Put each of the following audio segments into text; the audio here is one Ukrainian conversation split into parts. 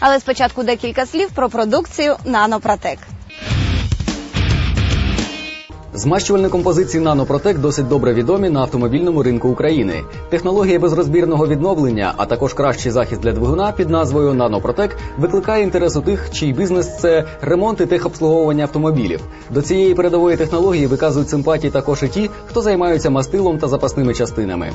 Але спочатку декілька слів про продукцію Нанопротек. Змащувальні композиції Нанопротек досить добре відомі на автомобільному ринку України. Технологія безрозбірного відновлення, а також кращий захист для двигуна під назвою Нанопротек викликає інтерес у тих, чий бізнес це ремонт і техобслуговування автомобілів. До цієї передової технології виказують симпатії також і ті, хто займаються мастилом та запасними частинами.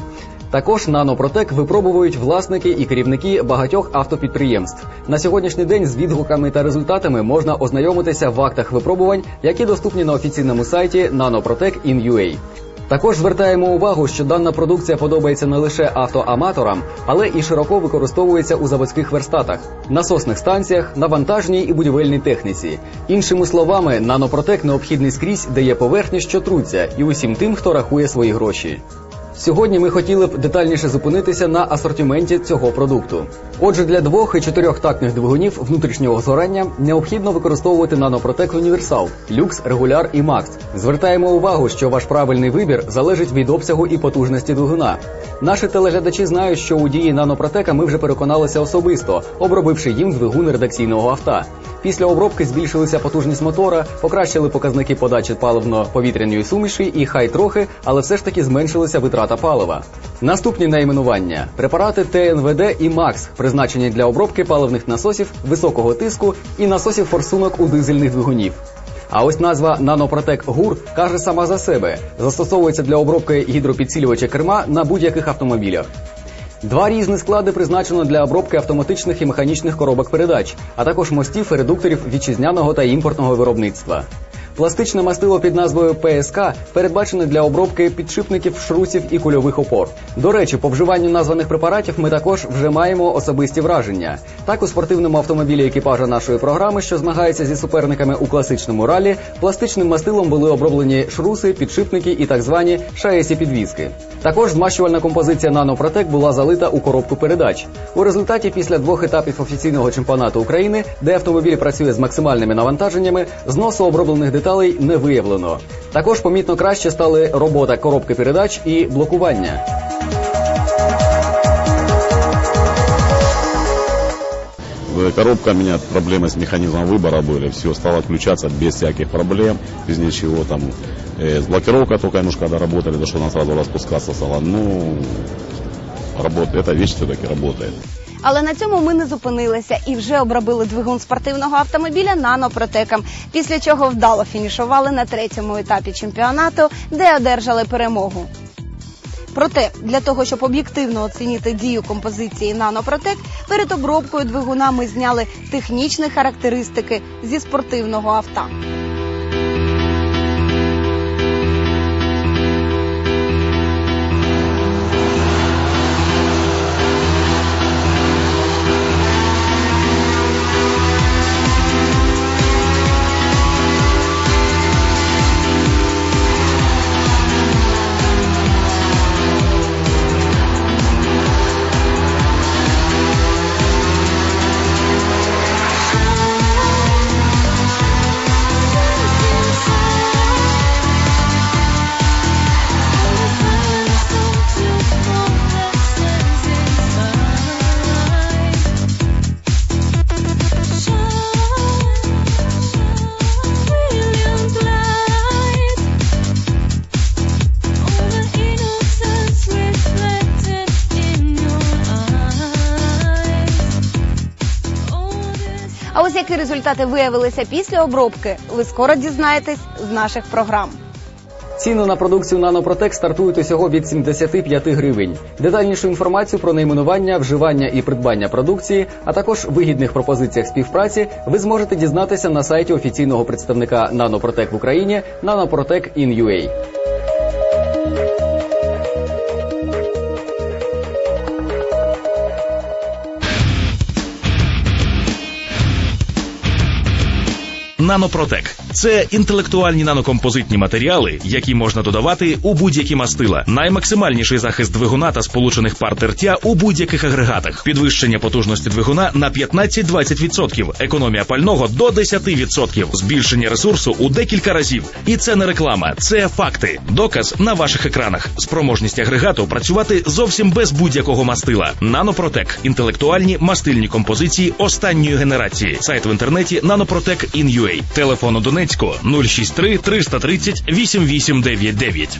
Також Нанопротек випробовують власники і керівники багатьох автопідприємств. На сьогоднішній день з відгуками та результатами можна ознайомитися в актах випробувань, які доступні на офіційному сайті Nanoprotec in.ua. Також звертаємо увагу, що дана продукція подобається не лише автоаматорам, але і широко використовується у заводських верстатах, насосних станціях, на вантажній і будівельній техніці. Іншими словами, нанопротек необхідний скрізь, де є поверхні, що труться, і усім тим, хто рахує свої гроші. Сьогодні ми хотіли б детальніше зупинитися на асортименті цього продукту. Отже, для двох і чотирьох тактних двигунів внутрішнього згорання необхідно використовувати нанопротек універсал, люкс, регуляр і макс. Звертаємо увагу, що ваш правильний вибір залежить від обсягу і потужності двигуна. Наші телеглядачі знають, що у дії нанопротека ми вже переконалися особисто, обробивши їм двигун редакційного авто. Після обробки збільшилася потужність мотора, покращили показники подачі паливно-повітряної суміші і хай трохи, але все ж таки зменшилася витрата палива. Наступні найменування препарати ТНВД і МАКС, призначені для обробки паливних насосів високого тиску і насосів форсунок у дизельних двигунів. А ось назва Нанопротек ГУР каже сама за себе, застосовується для обробки гідропідсилювача керма на будь-яких автомобілях. Два різні склади призначено для обробки автоматичних і механічних коробок передач, а також мостів і редукторів вітчизняного та імпортного виробництва. Пластичне мастило під назвою ПСК передбачене для обробки підшипників, шрусів і кульових опор. До речі, по вживанню названих препаратів ми також вже маємо особисті враження. Так, у спортивному автомобілі екіпажа нашої програми, що змагається зі суперниками у класичному ралі, пластичним мастилом були оброблені шруси, підшипники і так звані шаєсі підвіски. Також змащувальна композиція Нанопротек була залита у коробку передач. У результаті після двох етапів офіційного чемпіонату України, де автомобіль працює з максимальними навантаженнями, зносу оброблених деталей не виявлено. Також помітно краще стали робота коробки передач і блокування. Э, Коробка у меня проблемы с механизмом выбора были, все стало включаться без всяких проблем, без ничего там. Э, с блокировкой только немножко когда работали, то что она сразу распускаться стала. Ну, работает, эта вещь все-таки работает. Але на цьому ми не зупинилися і вже обробили двигун спортивного автомобіля нанопротеком. Після чого вдало фінішували на третьому етапі чемпіонату, де одержали перемогу. Проте для того, щоб об'єктивно оцінити дію композиції нанопротек, перед обробкою двигуна ми зняли технічні характеристики зі спортивного авто. А ось які результати виявилися після обробки, ви скоро дізнаєтесь з наших програм. Ціни на продукцію Нанопротек стартують усього від 75 гривень. Детальнішу інформацію про найменування, вживання і придбання продукції, а також вигідних пропозиціях співпраці, ви зможете дізнатися на сайті офіційного представника Нанопротек в Україні Nanoprotec Нанопротек Це інтелектуальні нанокомпозитні матеріали, які можна додавати у будь-які мастила. Наймаксимальніший захист двигуна та сполучених пар тертя у будь-яких агрегатах. Підвищення потужності двигуна на 15-20%, економія пального до 10%, збільшення ресурсу у декілька разів. І це не реклама, це факти. Доказ на ваших екранах. Спроможність агрегату працювати зовсім без будь-якого мастила. Нанопротек інтелектуальні мастильні композиції останньої генерації. Сайт в інтернеті Nanoprotec.in.ua. Телефон у Донецьку 063 330 8899.